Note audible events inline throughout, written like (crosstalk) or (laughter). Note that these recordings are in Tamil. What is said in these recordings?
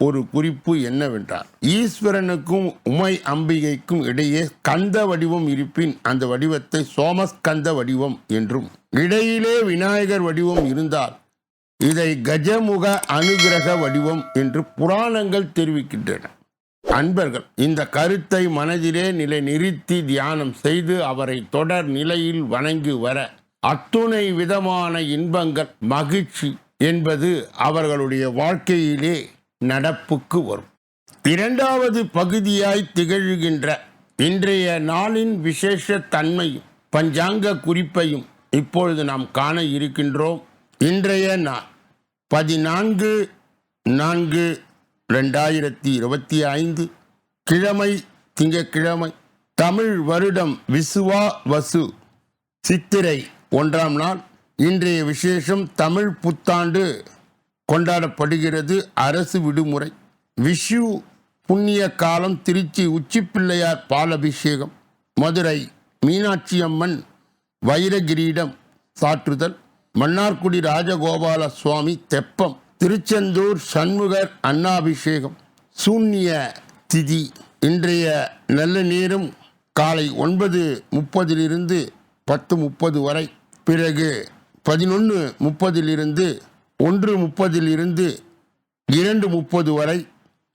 ஒரு குறிப்பு என்னவென்றால் ஈஸ்வரனுக்கும் உமை அம்பிகைக்கும் இடையே கந்த வடிவம் இருப்பின் அந்த வடிவத்தை சோமஸ்கந்த வடிவம் என்றும் இடையிலே விநாயகர் வடிவம் இருந்தால் இதை கஜமுக அனுகிரக வடிவம் என்று புராணங்கள் தெரிவிக்கின்றன. அன்பர்கள் இந்த கருத்தை மனதிலே நிலை நிறுத்தி தியானம் செய்து அவரை தொடர் நிலையில் வணங்கி வர அத்துணை விதமான இன்பங்கள் மகிழ்ச்சி என்பது அவர்களுடைய வாழ்க்கையிலே நடப்புக்கு வரும். இரண்டாவது பகுதியாய் திகழ்கின்ற இன்றைய நாளின் விசேஷ தன்மையும் பஞ்சாங்க குறிப்பையும் இப்பொழுது நாம் காண இருக்கின்றோம். இன்றைய நாள் பதினான்கு நான்கு ரெண்டாயிரத்தி இருபத்தி ஐந்து கிழமை திங்கட்கிழமை தமிழ் வருடம் விசுவா வசு சித்திரை ஒன்றாம் நாள். இன்றைய விசேஷம் தமிழ் புத்தாண்டு. கொண்டாடப்படுகிறது அரசு விடுமுறை. விஷு புண்ணிய காலம் திருச்சி உச்சிப்பிள்ளையார் பாலபிஷேகம். மதுரை மீனாட்சி அம்மன் வைரகிரீடம் சாற்றுதல். மன்னார்குடி ராஜகோபால சுவாமி தெப்பம். திருச்செந்தூர் சண்முகர் அன்னாபிஷேகம். சூன்ய திதி. இன்றைய நல்ல நேரம் காலை ஒன்பது முப்பதிலிருந்து பத்து முப்பது வரை. பிறகு பதினொன்று முப்பதிலிருந்து ஒன்று முப்பதிலிருந்து இரண்டு முப்பது வரை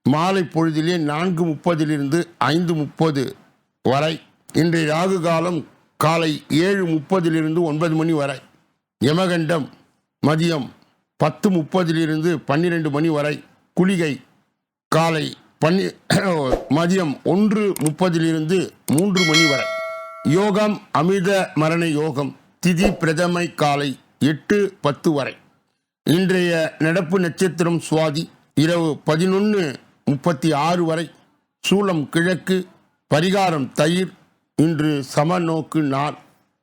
மாலை பொழுதிலே நான்கு முப்பதிலிருந்து ஐந்து முப்பது வரை இன்றைய ராகு காலம் காலை ஏழு முப்பதிலிருந்து ஒன்பது மணி வரை யமகண்டம் மதியம் பத்து முப்பதிலிருந்து பன்னிரெண்டு மணி வரை குளிகை காலை பன்னி (coughs) மதியம் ஒன்று முப்பதிலிருந்து மூன்று மணி வரை. யோகம் அமிர்த மரண யோகம் திதி பிரதமை காலை எட்டு பத்து வரை. இன்றைய நடப்பு நட்சத்திரம் சுவாதி இரவு பதினொன்று முப்பத்தி ஆறு வரை சூலம் கிழக்கு பரிகாரம் தயிர் இன்று சமநோக்கு நாள்.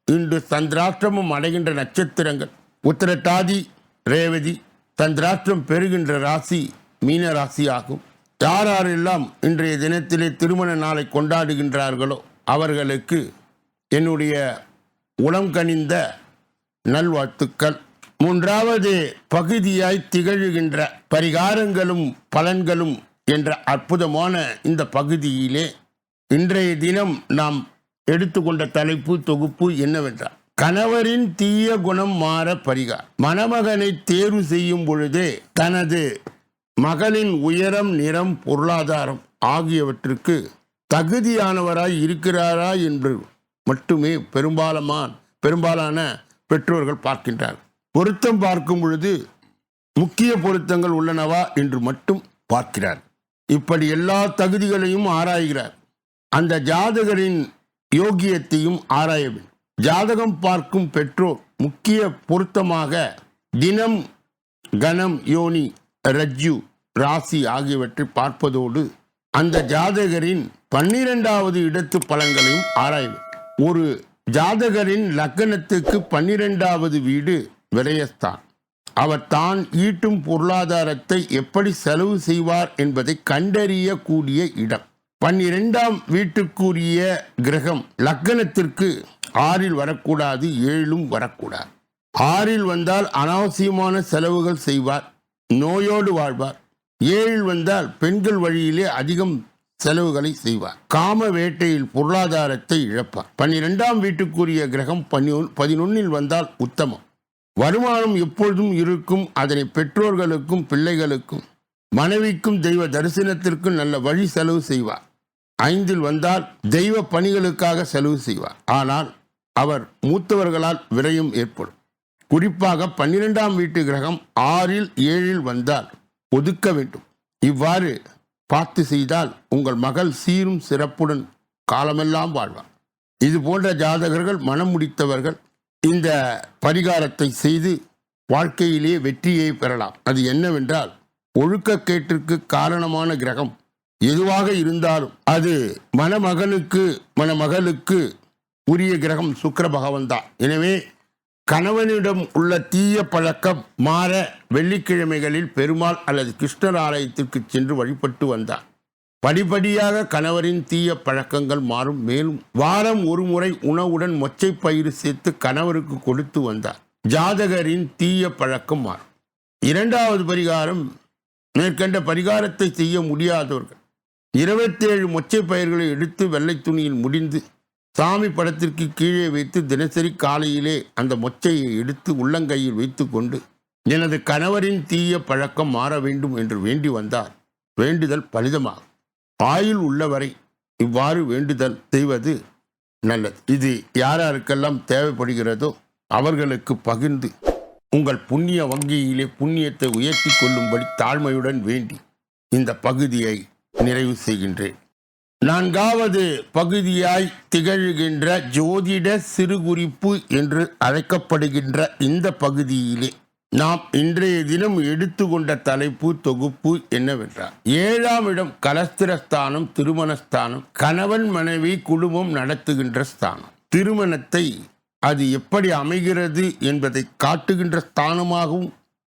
இன்று சந்திராஷ்டிரமம் அடைகின்ற நட்சத்திரங்கள். உத்திரட்டாதி ரேவதி சந்திராஷ்டிரம் பெறுகின்ற ராசி மீன ராசி ஆகும் யார் யாரெல்லாம் இன்றைய தினத்திலே திருமண நாளை கொண்டாடுகின்றார்களோ அவர்களுக்கு என்னுடைய உளம் கனிந்த நல்வாழ்த்துக்கள். மூன்றாவது பகுதியாய் திகழ்கின்ற பரிகாரங்களும் பலன்களும் என்ற அற்புதமான இந்த பகுதியிலே இன்றைய தினம் நாம் எடுத்துக்கொண்ட தலைப்பு தொகுப்பு என்னவென்றால் கணவரின் தீய குணம் மாற பரிகார் மணமகனை தேர்வு செய்யும் பொழுதே தனது மகளின் உயரம் நிறம் பொருளாதாரம் ஆகியவற்றுக்கு தகுதியானவராய் இருக்கிறாரா என்று மட்டுமே பெரும்பாலமான பெரும்பாலான பெற்றோர்கள் பார்க்கின்றார் பொருத்தம் பார்க்கும் பொழுது முக்கிய பொருத்தங்கள் உள்ளனவா என்று மட்டும் பார்க்கிறார். இப்படி எல்லா தகுதிகளையும் ஆராய்கிறார். அந்த ஜாதகரின் யோகியத்தையும் ஆராய வேண்டும். ஜாதகம் பார்க்கும் பெற்றோர் முக்கிய பொருத்தமாக தினம் கணம் யோனி ரஜ்ஜு ராசி ஆகியவற்றை பார்ப்பதோடு அந்த ஜாதகரின் பன்னிரெண்டாவது இடத்து பலன்களையும் ஆராய வேண்டும். ஒரு ஜாதகரின் லக்கணத்துக்கு பன்னிரெண்டாவது வீடு விரயஸ்தான் அவர் தான் ஈட்டும் பொருளாதாரத்தை எப்படி செலவு செய்வார் என்பதை கண்டறியக்கூடிய இடம். பன்னிரெண்டாம் வீட்டுக்குரிய கிரகம் லக்னத்திற்கு ஆறில் வரக்கூடாது ஏழும் வரக்கூடாது. ஆறில் வந்தால் அனாவசியமான செலவுகள் செய்வார் நோயோடு வாழ்வார். ஏழில் வந்தால் பெண்கள் வழியிலே அதிகம் செலவுகளை செய்வார். காம வேட்டையில் பொருளாதாரத்தை இழப்பார். பன்னிரெண்டாம் வீட்டுக்குரிய கிரகம் பன்னி- பதினொன்னில் வந்தால் உத்தமம். வருமானம் எப்பொழுதும் இருக்கும் அதனை பெற்றோர்களுக்கும் பிள்ளைகளுக்கும் மனைவிக்கும் தெய்வ தரிசனத்திற்கும் நல்ல வழி செலவு செய்வார். ஐந்தில் வந்தால் தெய்வ பணிகளுக்காக செலவு செய்வார். ஆனால் அவர் மூத்தவர்களால் விரயம் ஏற்படும். குறிப்பாக பன்னிரெண்டாம் வீட்டு கிரகம் ஆறில் ஏழில் வந்தால் ஒதுக்க வேண்டும். இவ்வாறு பார்த்து செய்தால் உங்கள் மகள் சீரும் சிறப்புடன் காலமெல்லாம் வாழ்வார். இது போன்ற ஜாதகர்கள் மனம் முடித்தவர்கள் இந்த பரிகாரத்தை செய்து வாழ்க்கையிலே வெற்றியை பெறலாம். அது என்னவென்றால் ஒழுக்கக்கேட்டிற்கு காரணமான கிரகம் எதுவாக இருந்தாலும் அது மணமகனுக்கு மணமகளுக்கு உரிய கிரகம் சுக்கர பகவான் தான் எனவே கணவனிடம் உள்ள தீய பழக்கம் மாற வெள்ளிக்கிழமைகளில் பெருமாள் அல்லது கிருஷ்ணர் ஆலயத்திற்கு சென்று வழிபட்டு வந்தார். படிப்படியாக கணவரின் தீய பழக்கங்கள் மாறும். மேலும் வாரம் ஒரு முறை உணவுடன் மொச்சை பயிறு சேர்த்து கணவருக்கு கொடுத்து வந்தார். ஜாதகரின் தீய பழக்கம் மாறும். இரண்டாவது பரிகாரம் மேற்கண்ட பரிகாரத்தை செய்ய முடியாதவர்கள். இருபத்தேழு மொச்சை பயிர்களை எடுத்து வெள்ளை துணியில் முடிந்து சாமி படத்திற்கு கீழே வைத்து தினசரி காலையிலே அந்த மொச்சையை எடுத்து உள்ளங்கையில் வைத்து கொண்டு எனது கணவரின் தீய பழக்கம் மாற வேண்டும் என்று வேண்டி வந்தார். வேண்டுதல் பலிதமாகும். ஆயுள் உள்ளவரை இவ்வாறு வேண்டுதல் செய்வது நல்லது. இது யாராருக்கெல்லாம் தேவைப்படுகிறதோ அவர்களுக்கு பகிர்ந்து உங்கள் புண்ணிய வங்கியிலே புண்ணியத்தை உயர்த்தி கொள்ளும்படி தாழ்மையுடன் வேண்டி இந்த பகுதியை நிறைவு செய்கின்றேன். நான்காவது பகுதியாய் திகழ்கின்ற ஜோதிட சிறுகுறிப்பு என்று அழைக்கப்படுகின்ற இந்த பகுதியிலே நாம் இன்றைய தினம் எடுத்துக்கொண்ட தலைப்பு தொகுப்பு என்னவென்றால் ஏழாம் இடம் கலஸ்திரஸ்தானம் திருமணஸ்தானம் கணவன் மனைவி குடும்பம் நடத்துகின்ற ஸ்தானம். திருமணத்தை அது எப்படி அமைகிறது என்பதை காட்டுகின்ற ஸ்தானமாகவும்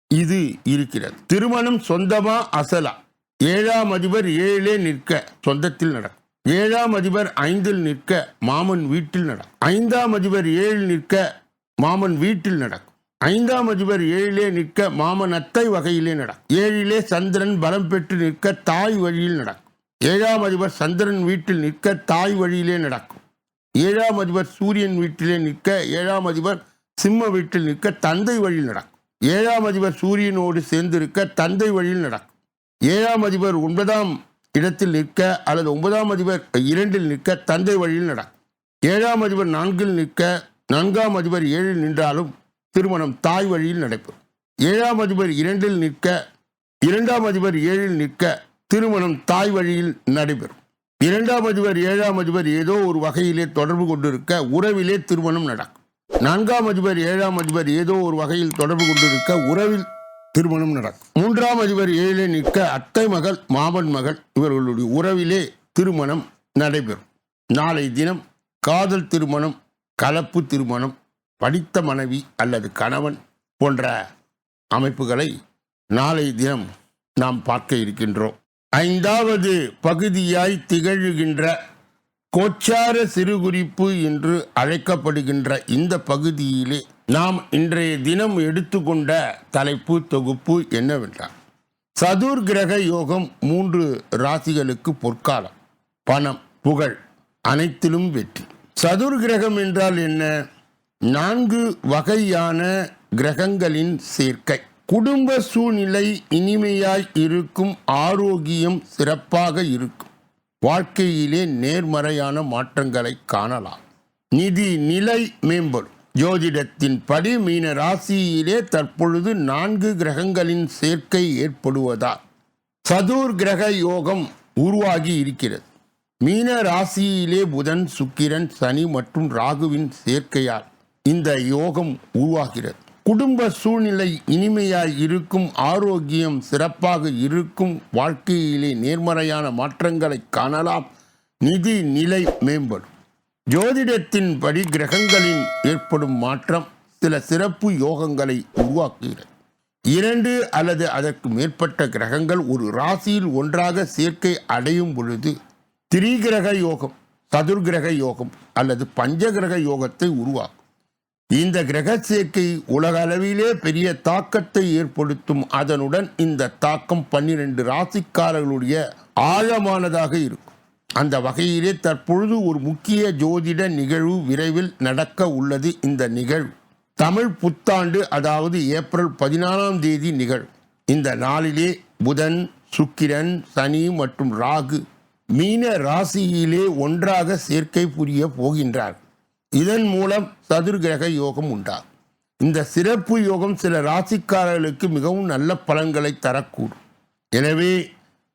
இது இருக்கிறது. திருமணம் சொந்தமா அசலா? ஏழாம் அதிபர் ஏழே நிற்க சொந்தத்தில் நடக்கும். ஏழாம் அதிபர் ஐந்தில் நிற்க மாமன் வீட்டில் நடக்கும். ஐந்தாம் அதிபர் ஏழு நிற்க மாமன் வீட்டில் நடக்கும். ஐந்தாம் அதிபர் ஏழிலே நிற்க மாமன் அத்தை வகையிலே நடக்கும் ஏழிலே சந்திரன் பலம் பெற்று நிற்க தாய் வழியில் நடக்கும் ஏழாம் அதிபர் சந்திரன் வீட்டில் நிற்க தாய் வழியிலே நடக்கும் ஏழாம் அதிபர் சூரியன் வீட்டிலே நிற்க ஏழாம் அதிபர் சிம்ம வீட்டில் நிற்க தந்தை வழியில் நடக்கும் ஏழாம் அதிபர் சூரியனோடு சேர்ந்திருக்க தந்தை வழியில் நடக்கும் ஏழாம் அதிபர் ஒன்பதாம் இடத்தில் நிற்க அல்லது ஒன்பதாம் அதிபர் இரண்டில் நிற்க தந்தை வழியில் நடக்கும் ஏழாம் அதிபர் நான்கில் நிற்க நான்காம் அதிபர் ஏழில் நின்றாலும் திருமணம் தாய் வழியில் நடைபெறும். ஏழாம் அதிபர் இரண்டில் நிற்க இரண்டாம் அதிபர் ஏழில் நிற்க திருமணம் தாய் வழியில் நடைபெறும். இரண்டாம் அதிபர் ஏழாம் அதிபர் ஏதோ ஒரு வகையிலே தொடர்பு கொண்டிருக்க உறவிலே திருமணம் நடக்கும். நான்காம் அதிபர் ஏழாம் அதிபர் ஏதோ ஒரு வகையில் தொடர்பு கொண்டிருக்க உறவில் திருமணம் நடக்கும். மூன்றாம் அதிபர் ஏழிலே நிற்க அத்தை மகள் மாமன் மகள் இவர்களுடைய உறவிலே திருமணம் நடைபெறும். நாளை தினம் காதல் திருமணம் கலப்பு திருமணம் படித்த மனைவி அல்லது கணவன் போன்ற அமைப்புகளை நாளை தினம் நாம் பார்க்க இருக்கின்றோம். ஐந்தாவது பகுதியாய் திகழ்கின்ற கோச்சார சிறுகுறிப்பு என்று அழைக்கப்படுகின்ற இந்த பகுதியிலே நாம் இன்றைய தினம் எடுத்துக்கொண்ட தலைப்பு தொகுப்பு என்னவென்றால் சதுர் கிரக யோகம் மூன்று ராசிகளுக்கு பொற்காலம் பணம் புகழ் அனைத்திலும் வெற்றி. சதுர் கிரகம் என்றால் என்ன? நான்கு வகையான கிரகங்களின் சேர்க்கை. குடும்ப சூழ்நிலை இனிமையாய் இருக்கும் ஆரோக்கியம் சிறப்பாக இருக்கும். வாழ்க்கையிலே நேர்மறையான மாற்றங்களை காணலாம். நிதி நிலை மேம்படும். ஜோதிடத்தின் படி மீன ராசியிலே தற்பொழுது நான்கு கிரகங்களின் சேர்க்கை ஏற்படுவதால் சதுர் கிரக யோகம் உருவாகி இருக்கிறது. மீன ராசியிலே புதன் சுக்கிரன் சனி மற்றும் ராகுவின் சேர்க்கையால் இந்த யோகம் உருவாகிறது. குடும்ப சூழ்நிலை இனிமையாய் இருக்கும் ஆரோக்கியம் சிறப்பாக இருக்கும் வாழ்க்கையிலே நேர்மறையான மாற்றங்களை காணலாம். நிதி நிலை மேம்படும். ஜோதிடத்தின்படி கிரகங்களின் ஏற்படும் மாற்றம் சில சிறப்பு யோகங்களை உருவாக்குகிறது. இரண்டு அல்லது அதற்கு மேற்பட்ட கிரகங்கள் ஒரு ராசியில் ஒன்றாக சேர்க்கை அடையும் பொழுது திரிகிரக யோகம் சதுர்கிரக யோகம் அல்லது பஞ்சகிரக யோகத்தை உருவாக்கும். இந்த கிரக சேர்க்கை உலக அளவிலே பெரிய தாக்கத்தை ஏற்படுத்தும் அதனுடன் இந்த தாக்கம் பன்னிரண்டு ராசிக்காரர்களுடைய ஆழமானதாக இருக்கும். அந்த வகையிலே தற்பொழுது ஒரு முக்கிய ஜோதிட நிகழ்வு விரைவில் நடக்க உள்ளது இந்த நிகழ்வு. தமிழ் புத்தாண்டு அதாவது ஏப்ரல் பதினாலாம் தேதி நிகழ்வு இந்த நாளிலே புதன் சுக்கிரன் சனி மற்றும் ராகு மீன ராசியிலே ஒன்றாக சேர்க்கை புரிய போகின்றார் இதன் மூலம் சதுர்கிரக யோகம் உண்டாகும். இந்த சிறப்பு யோகம் சில ராசிக்காரர்களுக்கு மிகவும் நல்ல பலன்களை தரக்கூடும். எனவே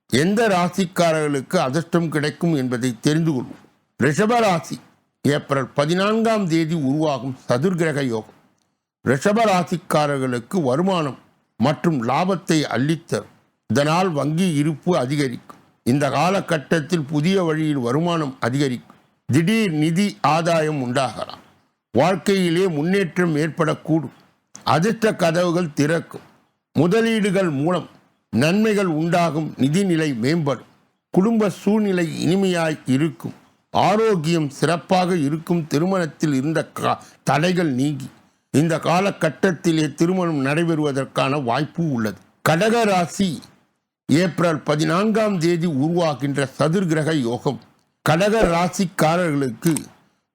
எந்த ராசிக்காரர்களுக்கு அதிர்ஷ்டம் கிடைக்கும் என்பதை தெரிந்து கொள்வோம். ரிஷப ராசி ஏப்ரல் பதினான்காம் தேதி உருவாகும் சதுர்கிரக யோகம். ரிஷப ராசிக்காரர்களுக்கு வருமானம் மற்றும் லாபத்தை அள்ளித்தரும். இதனால் வங்கி இருப்பு அதிகரிக்கும். இந்த காலகட்டத்தில் புதிய வழியில் வருமானம் அதிகரிக்கும். திடீர் நிதி ஆதாயம் உண்டாகலாம். வாழ்க்கையிலே முன்னேற்றம் ஏற்படக்கூடும். அதிர்ஷ்ட கதவுகள் திறக்கும். முதலீடுகள் மூலம் நன்மைகள் உண்டாகும் நிதிநிலை மேம்படும். குடும்ப சூழ்நிலை இனிமையாய் இருக்கும். ஆரோக்கியம் சிறப்பாக இருக்கும் திருமணத்தில் இருந்த கா- தடைகள் நீங்கி. இந்த காலகட்டத்திலே திருமணம் நடைபெறுவதற்கான வாய்ப்பு உள்ளது. கடக ராசி ஏப்ரல் பதினான்காம் தேதி உருவாகின்ற சதுர்கிரக யோகம். கடக ராசிக்காரர்களுக்கு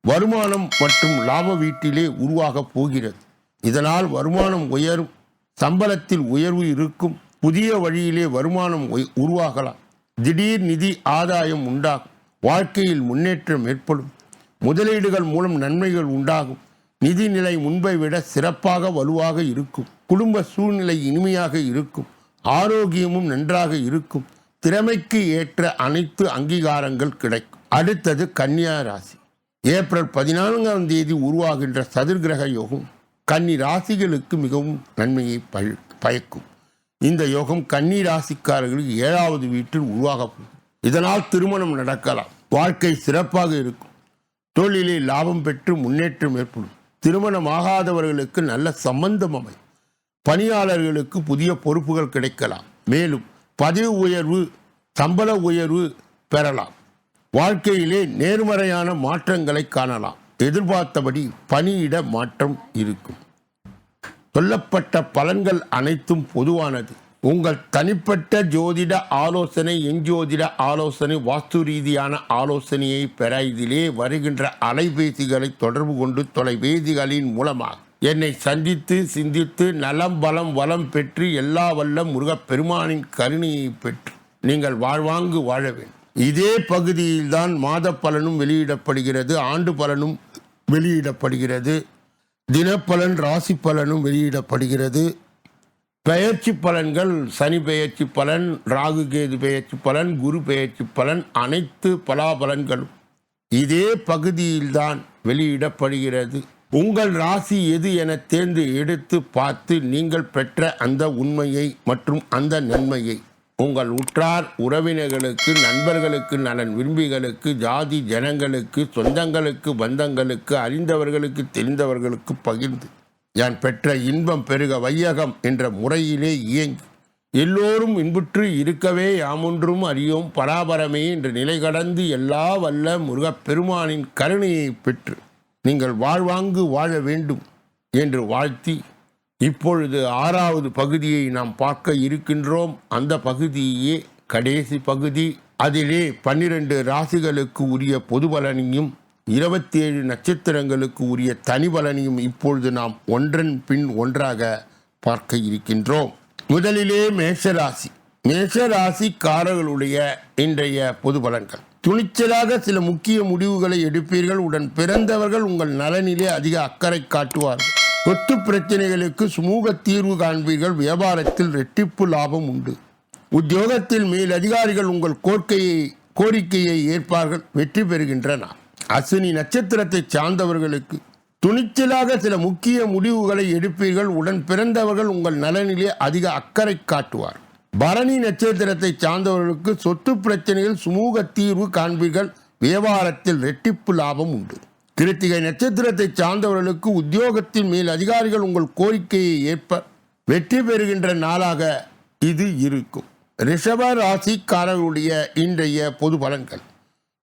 வருமானம் மற்றும் லாப வீட்டிலே உருவாகப் போகிறது. இதனால் வருமானம் உயரும் சம்பளத்தில் உயர்வு இருக்கும் புதிய வழியிலே வருமானம் உருவாகலாம். திடீர் நிதி ஆதாயம் உண்டாகும் வாழ்க்கையில் முன்னேற்றம் ஏற்படும் முதலீடுகள் மூலம் நன்மைகள் உண்டாகும் நிதி நிலை முன்பை விட சிறப்பாக வலுவாக இருக்கும் குடும்ப சூழ்நிலை இனிமையாக இருக்கும் ஆரோக்கியமும் நன்றாக இருக்கும் திறமைக்கு ஏற்ற அனைத்து அங்கீகாரங்கள் கிடைக்கும். அடுத்தது கன்னியா ராசி. ஏப்ரல் பதினான்காம் தேதி உருவாகின்ற சதுர்கிரக யோகம் கன்னி ராசிகளுக்கு மிகவும் நன்மையை பய- பயக்கும். இந்த யோகம் கன்னி ராசிக்காரர்களுக்கு ஏழாவது வீட்டில் உருவாகப் இதனால் திருமணம் நடக்கலாம். வாழ்க்கை சிறப்பாக இருக்கும். தொழிலில் லாபம் பெற்று முன்னேற்றம் ஏற்படும். திருமணம் ஆகாதவர்களுக்கு நல்ல சம்பந்தம் அமை பணியாளர்களுக்கு புதிய பொறுப்புகள் கிடைக்கலாம். மேலும் பதவி உயர்வு சம்பள உயர்வு பெறலாம். வாழ்க்கையிலே நேர்மறையான மாற்றங்களை காணலாம். எதிர்பார்த்தபடி பணியிட மாற்றம் இருக்கும். சொல்லப்பட்ட பலன்கள் அனைத்தும் பொதுவானது. உங்கள் தனிப்பட்ட ஜோதிட ஆலோசனை எஞ்சோதிட ஆலோசனை வாஸ்து ரீதியான ஆலோசனையை பெற இதிலே வருகின்ற அலைபேசிகளை தொடர்பு கொண்டு தொலைபேசிகளின் மூலமாக என்னை சந்தித்து சிந்தித்து நலம் பலம் வளம் பெற்று எல்லா வல்ல முருகப் பெருமானின் கருணையை பெற்று நீங்கள் வாழ்வாங்கு வாழ வேண்டும். இதே பகுதியில்தான் மாத பலனும் வெளியிடப்படுகிறது ஆண்டு பலனும் வெளியிடப்படுகிறது தினப்பலன் ராசி பலனும் வெளியிடப்படுகிறது. பெயர்ச்சி பலன்கள் சனி பெயர்ச்சி பலன் ராகு கேது பெயர்ச்சி பலன் குரு பெயர்ச்சி பலன் அனைத்து பலாபலன்களும் இதே பகுதியில்தான் வெளியிடப்படுகிறது. உங்கள் ராசி எது என தேர்ந்து எடுத்து பார்த்து நீங்கள் பெற்ற அந்த உண்மையை மற்றும் அந்த நன்மையை உங்கள் உற்றார் உறவினர்களுக்கு நண்பர்களுக்கு நலன் விரும்பிகளுக்கு ஜாதி ஜனங்களுக்கு சொந்தங்களுக்கு பந்தங்களுக்கு அறிந்தவர்களுக்கு தெரிந்தவர்களுக்கு பகிர்ந்து யான் பெற்ற இன்பம் பெருக வையகம் என்ற முறையிலே இயங்கி எல்லோரும் இன்புற்று இருக்கவே யாமொன்றும் அறியோம் பராபரமே என்று நிலை கடந்து எல்லா வல்ல முருகப்பெருமானின் கருணையை பெற்று நீங்கள் வாழ்வாங்கு வாழ வேண்டும் என்று வாழ்த்தி இப்பொழுது ஆறாவது பகுதியை நாம் பார்க்க இருக்கின்றோம். அந்த பகுதியே கடைசி பகுதி. அதிலே பன்னிரண்டு ராசிகளுக்கு உரிய பொது பலனையும் இருபத்தி ஏழு நட்சத்திரங்களுக்கு உரிய தனி பலனையும் இப்பொழுது நாம் ஒன்றன் பின் ஒன்றாக பார்க்க இருக்கின்றோம். முதலிலே மேஷராசி. மேஷராசிக்காரர்களுடைய இன்றைய பொது பலன்கள். துணிச்சலாக சில முக்கிய முடிவுகளை எடுப்பீர்கள். உடன் பிறந்தவர்கள் உங்கள் நலனிலே அதிக அக்கறை காட்டுவார்கள். சொத்து பிரச்சனைகளுக்கு சுமூக தீர்வு காண்பீர்கள். வியாபாரத்தில் ரெட்டிப்பு லாபம் உண்டு. உத்தியோகத்தில் மேல் அதிகாரிகள் உங்கள் கோரிக்கையை கோரிக்கையை ஏற்பார்கள். வெற்றி பெறுகின்றனர் அஸ்வினி நட்சத்திரத்தை சார்ந்தவர்களுக்கு துணிச்சலாக சில முக்கிய முடிவுகளை எடுப்பீர்கள். உடன் பிறந்தவர்கள் உங்கள் நலனிலே அதிக அக்கறை காட்டுவார். பரணி நட்சத்திரத்தை சார்ந்தவர்களுக்கு சொத்து பிரச்சனையில் சுமூக தீர்வு காண்பீர்கள். வியாபாரத்தில் ரெட்டிப்பு லாபம் உண்டு. கிருத்திகை நட்சத்திரத்தை சார்ந்தவர்களுக்கு உத்தியோகத்தின் மேல் அதிகாரிகள் உங்கள் கோரிக்கையை ஏற்ப வெற்றி பெறுகின்ற நாளாக இது இருக்கும். ரிஷப ராசிக்காரர்களுடைய இன்றைய பொது பலன்கள்.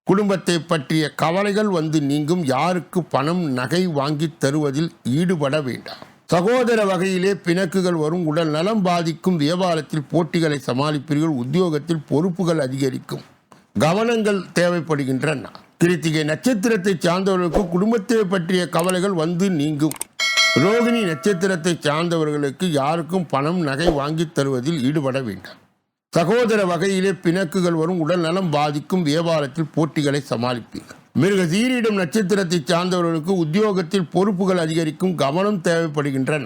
குடும்பத்தை பற்றிய கவலைகள் வந்து நீங்கும். யாருக்கு பணம் நகை வாங்கி தருவதில் ஈடுபட வேண்டாம். சகோதர வகையிலே பிணக்குகள் வரும். உடல் நலம் பாதிக்கும். வியாபாரத்தில் போட்டிகளை சமாளிப்பீர்கள். உத்தியோகத்தில் பொறுப்புகள் அதிகரிக்கும். கவனங்கள் தேவைப்படுகின்றன. கிருத்திகை நட்சத்திரத்தை சார்ந்தவர்களுக்கு குடும்பத்தை பற்றிய கவலைகள் வந்து நீங்கும். ரோகிணி நட்சத்திரத்தை சார்ந்தவர்களுக்கு யாருக்கும் பணம் நகை வாங்கி தருவதில் ஈடுபட வேண்டாம். சகோதர வகையிலே பிணக்குகள் வரும் உடல் நலம் பாதிக்கும் வியாபாரத்தில் போட்டிகளை சமாளிப்பீர்கள். மிருக சீரிடம் நட்சத்திரத்தை சார்ந்தவர்களுக்கு உத்தியோகத்தில் பொறுப்புகள் அதிகரிக்கும் கவனம் தேவைப்படுகின்ற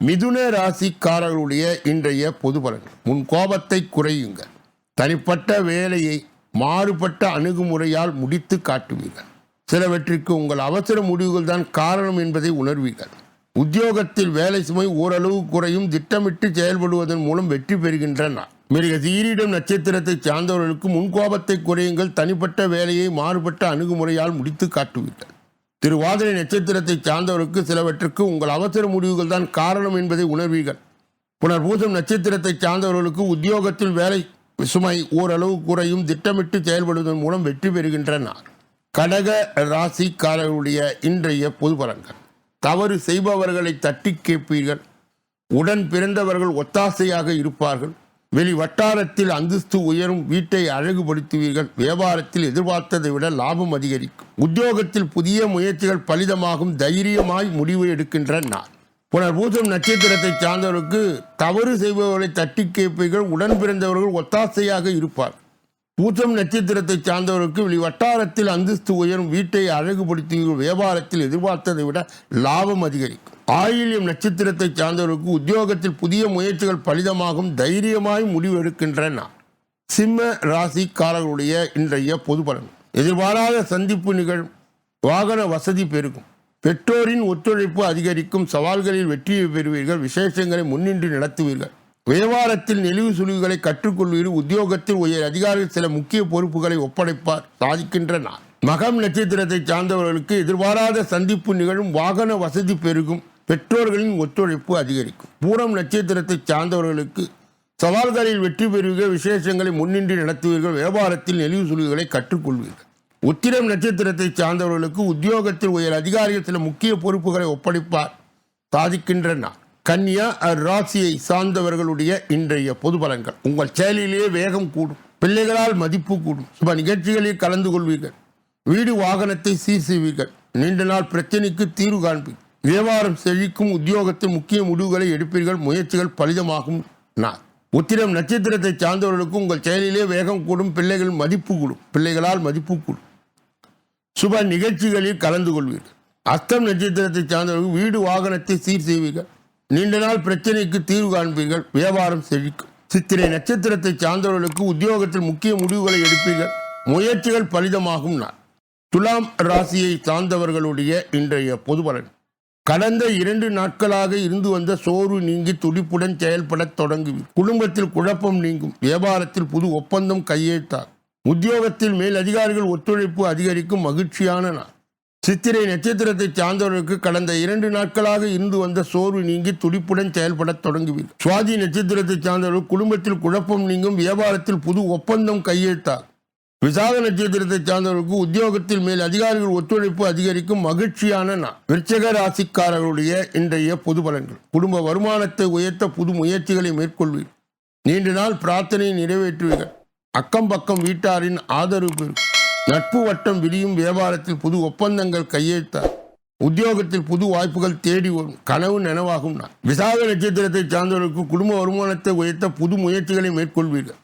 மிதுன ராசிக்காரர்களுடைய இன்றைய பொது பலன் உன் கோபத்தை குறையுங்கள். தனிப்பட்ட வேலையை மாறுபட்ட அணுகுமுறையால் முடித்து காட்டுவீர்கள். சிலவற்றிற்கு உங்கள் அவசர முடிவுகள் தான் காரணம் என்பதை உணர்வீர்கள். உத்தியோகத்தில் வேலை சுமை ஓரளவு குறையும் திட்டமிட்டு செயல்படுவதன் மூலம் வெற்றி பெறுகின்றன. மிக மிருக சீரிடம் நட்சத்திரத்தை சார்ந்தவர்களுக்கு முன்கோபத்தை குறையுங்கள். தனிப்பட்ட வேலையை மாறுபட்ட அணுகுமுறையால் முடித்து காட்டுவீர்கள். திருவாதிரை நட்சத்திரத்தை சார்ந்தவருக்கு சிலவற்றுக்கு உங்கள் அவசர முடிவுகள் தான் காரணம் என்பதை உணர்வீர்கள். புனர்பூசம் நட்சத்திரத்தை சார்ந்தவர்களுக்கு உத்தியோகத்தில் வேலை சுமை ஓரளவு குறையும் திட்டமிட்டு செயல்படுவதன் மூலம் வெற்றி பெறுகின்ற கடக ராசிக்காரர்களுடைய இன்றைய பொது பலன்கள் தவறு செய்பவர்களை தட்டி கேட்பீர்கள். உடன் பிறந்தவர்கள் ஒத்தாசையாக இருப்பார்கள். வெளி வட்டாரத்தில் அந்தஸ்து உயரும் வீட்டை அழகுபடுத்துவீர்கள். வியாபாரத்தில் எதிர்பார்த்ததை விட லாபம் அதிகரிக்கும். உத்தியோகத்தில் புதிய முயற்சிகள் பலிதமாகும். தைரியமாய் முடிவு எடுக்கின்ற நாள் புனர்பூசம் நட்சத்திரத்தை சார்ந்தவருக்கு தவறு செய்பவர்களை தட்டி கேட்பீர்கள். உடன் பிறந்தவர்கள் ஒத்தாசையாக இருப்பார். பூசம் நட்சத்திரத்தை சார்ந்தவருக்கு வெளி வட்டாரத்தில் அந்தஸ்து உயரும். வீட்டை அழகுபடுத்துவீர்கள் வியாபாரத்தில் எதிர்பார்த்ததை விட லாபம் அதிகரிக்கும். ஆயில்யம் நட்சத்திரத்தை சார்ந்தவருக்கு உத்தியோகத்தில் புதிய முயற்சிகள் பலிதமாகும். தைரியமாய் முடிவெடுக்கின்றன. சிம்ம ராசிக்காரர்களுடைய இன்றைய பொது பலன் எதிர்பாராத சந்திப்பு நிகழும். வாகன வசதி பெருகும். பெற்றோரின் ஒத்துழைப்பு அதிகரிக்கும் சவால்களில் வெற்றியை பெறுவீர்கள் விசேஷங்களை முன்னின்று நடத்துவீர்கள். வியாபாரத்தில் நெளிவு சுழிவுகளை கற்றுக்கொள்வீர்கள் உத்தியோகத்தில் உயர் அதிகாரிகள் சில முக்கிய பொறுப்புகளை ஒப்படைப்பார் சாதிக்கின்ற மகம் நட்சத்திரத்தை சார்ந்தவர்களுக்கு எதிர்பாராத சந்திப்பு நிகழும் வாகன வசதி பெருகும் பெற்றோர்களின் ஒத்துழைப்பு அதிகரிக்கும். பூரம் நட்சத்திரத்தை சார்ந்தவர்களுக்கு சவால்களில் வெற்றி பெறுவீர்கள் விசேஷங்களை முன்னின்று நடத்துவீர்கள் வியாபாரத்தில் நெளிவு சுழிவுகளை கற்றுக்கொள்வீர்கள். உத்திரம் நட்சத்திரத்தை சார்ந்தவர்களுக்கு உத்தியோகத்தில் உயர் அதிகாரிகள் சில முக்கிய பொறுப்புகளை ஒப்படைப்பார். சாதிக்கின்ற நாள் கன்னியா ராசியை சார்ந்தவர்களுடைய இன்றைய பொது பலன்கள். உங்கள் செயலிலேயே வேகம் கூடும். பிள்ளைகளால் மதிப்பு கூடும். சுப நிகழ்ச்சிகளில் கலந்து கொள்வீர்கள். வீடு வாகனத்தை சீர் செய்வீர்கள் நீண்ட நாள் பிரச்சனைக்கு தீர்வு காண்பீர்கள். வியாபாரம் செழிக்கும் உத்தியோகத்தில் முக்கிய முடிவுகளை எடுப்பீர்கள். முயற்சிகள் பலிதமாகும். நான் உத்திரம் நட்சத்திரத்தை சார்ந்தவர்களுக்கு உங்கள் செயலிலே வேகம் கூடும். பிள்ளைகள் மதிப்பு கூடும். பிள்ளைகளால் மதிப்பு கூடும். சுப நிகழ்ச்சிகளில் கலந்து கொள்வீர்கள். அஸ்தம் நட்சத்திரத்தை சார்ந்தவர்கள் வீடு வாகனத்தை சீர் செய்வீர்கள். நீண்ட நாள் பிரச்சனைக்கு தீர்வு காண்பீர்கள். வியாபாரம் செழிக்கும். சித்திரை நட்சத்திரத்தை சார்ந்தவர்களுக்கு உத்தியோகத்தில் முக்கிய முடிவுகளை எடுப்பீர்கள். முயற்சிகள் பலிதமாகும் நாள். துலாம் ராசியை சார்ந்தவர்களுடைய இன்றைய பொது பலன். கடந்த இரண்டு நாட்களாக இருந்து வந்த சோர்வு நீங்கி துடிப்புடன் செயல்படத் தொடங்குவீர் குடும்பத்தில் குழப்பம் நீங்கும். வியாபாரத்தில் புது ஒப்பந்தம் கையெழுத்தார் உத்தியோகத்தில் மேல் அதிகாரிகள் ஒத்துழைப்பு அதிகரிக்கும் மகிழ்ச்சியான நாள். சித்திரை நட்சத்திரத்தை சார்ந்தவர்களுக்கு கடந்த இரண்டு நாட்களாக இருந்து வந்த சோர்வு நீங்கி துடிப்புடன் செயல்படத் தொடங்குவீர்கள். சுவாதி நட்சத்திரத்தை சார்ந்தவர்கள் குடும்பத்தில் குழப்பம் நீங்கும் வியாபாரத்தில் புது ஒப்பந்தம் கையெழுத்தார். விசாக நட்சத்திரத்தை சார்ந்தவர்களுக்கு உத்தியோகத்தில் மேல் அதிகாரிகள் ஒத்துழைப்பு அதிகரிக்கும் மகிழ்ச்சியான நான் விருச்சக ராசிக்காரர்களுடைய இன்றைய பொது பலன்கள். குடும்ப வருமானத்தை உயர்த்த புது முயற்சிகளை மேற்கொள்வீர் நீண்ட நாள் பிரார்த்தனையை நிறைவேற்றுவீர்கள். அக்கம் பக்கம் வீட்டாரின் ஆதரவு பெறும். நட்பு வட்டம் விரியும் வியாபாரத்தில் புது ஒப்பந்தங்கள் கையெழுத்தார் உத்தியோகத்தில் புது வாய்ப்புகள் தேடி வரும். கனவு நனவாகும் நான். விசாக நட்சத்திரத்தை சார்ந்தவர்களுக்கு குடும்ப வருமானத்தை உயர்த்த புது முயற்சிகளை மேற்கொள்வீர்கள்.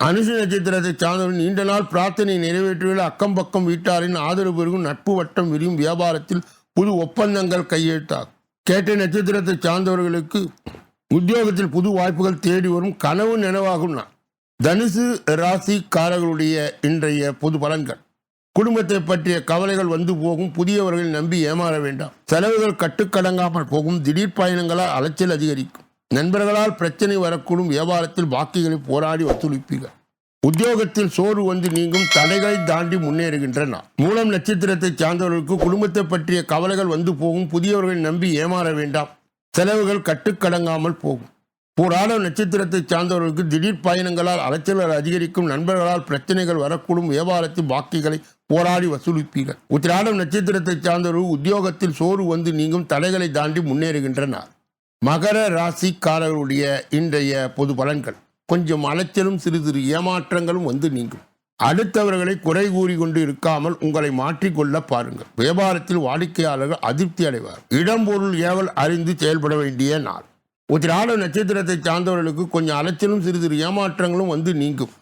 அனுசு நட்சத்திரத்தை சார்ந்தவர்கள் நீண்ட நாள் பிரார்த்தனை நிறைவேற்றுவதில் அக்கம் பக்கம் வீட்டாரின் ஆதரவு பெருகும் நட்பு வட்டம் விரியும் வியாபாரத்தில் புது ஒப்பந்தங்கள் கையெழுத்தாகும். கேட்ட நட்சத்திரத்தை சார்ந்தவர்களுக்கு உத்தியோகத்தில் புது வாய்ப்புகள் தேடி வரும். கனவு நனவாகும் நான். தனுசு ராசிக்காரர்களுடைய இன்றைய பொது பலன்கள். குடும்பத்தை பற்றிய கவலைகள் வந்து போகும் புதியவர்கள் நம்பி ஏமாற வேண்டாம். செலவுகள் கட்டுக்கடங்காமல் போகும் திடீர் பயணங்களால் அலைச்சல் அதிகரிக்கும். நண்பர்களால் பிரச்சனை வரக்கூடும் வியாபாரத்தில் வாக்குகளை போராடி வசூலிப்பீர்கள் உத்தியோகத்தில் சோறு வந்து நீங்கும் தடைகளை தாண்டி முன்னேறுகின்றன. மூலம் நட்சத்திரத்தை சார்ந்தவர்களுக்கு குடும்பத்தை பற்றிய கவலைகள் வந்து போகும் புதியவர்கள் நம்பி ஏமாற வேண்டாம். செலவுகள் கட்டுக்கடங்காமல் போகும். போராட நட்சத்திரத்தை சார்ந்தவர்களுக்கு திடீர் பயணங்களால் அலைச்சல்கள் அதிகரிக்கும் நண்பர்களால் பிரச்சனைகள் வரக்கூடும் வியாபாரத்தில் பாக்கிகளை போராடி வசூலிப்பீர்கள். உத்திராடம் நட்சத்திரத்தை சார்ந்தவர்கள் உத்தியோகத்தில் சோறு வந்து நீங்கும் தடைகளை தாண்டி முன்னேறுகின்றனர். மகர ராசிக்காரர்களுடைய இன்றைய பொது பலன்கள். கொஞ்சம் அலைச்சலும் சிறு சிறு ஏமாற்றங்களும் வந்து நீங்கும். அடுத்தவர்களை குறை கூறி கொண்டு இருக்காமல் உங்களை மாற்றிக்கொள்ள பாருங்கள். வியாபாரத்தில் வாடிக்கையாளர்கள் அதிருப்தி அடைவார் இடம்பொருள் ஏவல் அறிந்து செயல்பட வேண்டிய நாள். உத்திராட நட்சத்திரத்தை சார்ந்தவர்களுக்கு கொஞ்சம் அலைச்சலும் சிறு சிறு ஏமாற்றங்களும் வந்து நீங்கும்.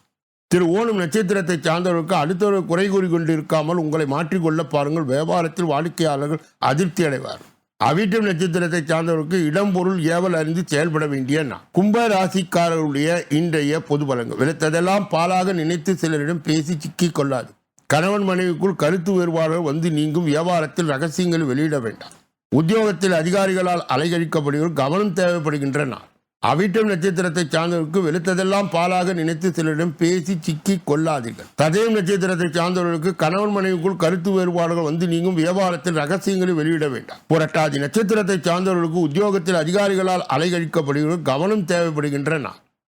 திரு ஓணம் நட்சத்திரத்தை சார்ந்தவர்களுக்கு அடுத்தவர்கள் குறை கூறி கொண்டிருக்காமல் உங்களை மாற்றிக்கொள்ள பாருங்கள். வியாபாரத்தில் வாடிக்கையாளர்கள் அதிருப்தி அடைவார். அவிட்டம் நட்சத்திரத்தை சார்ந்தவர்களுக்கு இடம் பொருள் ஏவல் அறிந்து செயல்பட வேண்டிய நான் கும்ப ராசிக்காரர்களுடைய இன்றைய பொது பலங்கள் விளைத்ததெல்லாம் பாலாக நினைத்து சிலரிடம் பேசி சிக்கிக் கொள்ளாது. கணவன் மனைவிக்குள் கருத்து வேறுபாடுகள் வந்து நீங்கும். வியாபாரத்தில் ரகசியங்கள் வெளியிட வேண்டாம். உத்தியோகத்தில் அதிகாரிகளால் அலைகழிக்கப்படுகிற கவனம் தேவைப்படுகின்ற நாள் அவிட்டம் நட்சத்திரத்தை சார்ந்தவர்களுக்கு வெளுத்ததெல்லாம் பாலாக நினைத்து சிலரிடம் பேசி சிக்கி கொள்ளாதீர்கள். ததயம் நட்சத்திரத்தை சார்ந்தவர்களுக்கு கணவன் மனைவிக்குள் கருத்து வேறுபாடுகள் வந்து நீங்கும் வியாபாரத்தில் ரகசியங்களை வெளியிட வேண்டாம். புரட்டாதி நட்சத்திரத்தை சார்ந்தவர்களுக்கு உத்தியோகத்தில் அதிகாரிகளால் அலைகழிக்கப்படுகிற கவனம் தேவைப்படுகின்றன.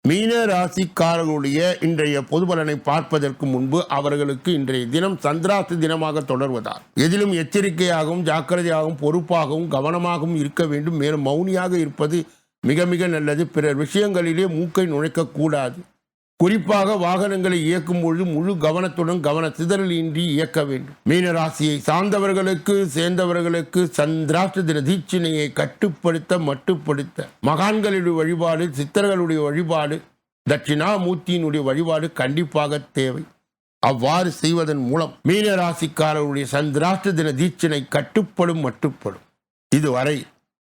மீன ராசிக்காரர்களுடைய இன்றைய பொது பலனை பார்ப்பதற்கு முன்பு அவர்களுக்கு இன்றைய தினம் சந்திராசி தினமாக தொடர்வதால் எதிலும் எச்சரிக்கையாகவும் ஜாக்கிரதையாகவும் பொறுப்பாகவும் கவனமாகவும் இருக்க வேண்டும். மேலும் மௌனியாக இருப்பது மிக மிக நல்லது. பிறர் விஷயங்களிலே மூக்கை நுழைக்க கூடாது. குறிப்பாக வாகனங்களை இயக்கும் பொழுது முழு கவனத்துடன் கவன சிதறலின்றி இயக்க வேண்டும். மீனராசியை சார்ந்தவர்களுக்கு சேர்ந்தவர்களுக்கு சந்திராஷ்ட தின தீட்சிணையை கட்டுப்படுத்த மட்டுப்படுத்த. மகான்களுடைய வழிபாடு சித்தர்களுடைய வழிபாடு தட்சிணாமூர்த்தியினுடைய வழிபாடு கண்டிப்பாக தேவை. அவ்வாறு செய்வதன் மூலம் மீனராசிக்காரருடைய சந்திராஷ்ட தின தீட்சினை கட்டுப்படும் மட்டுப்படும். இதுவரை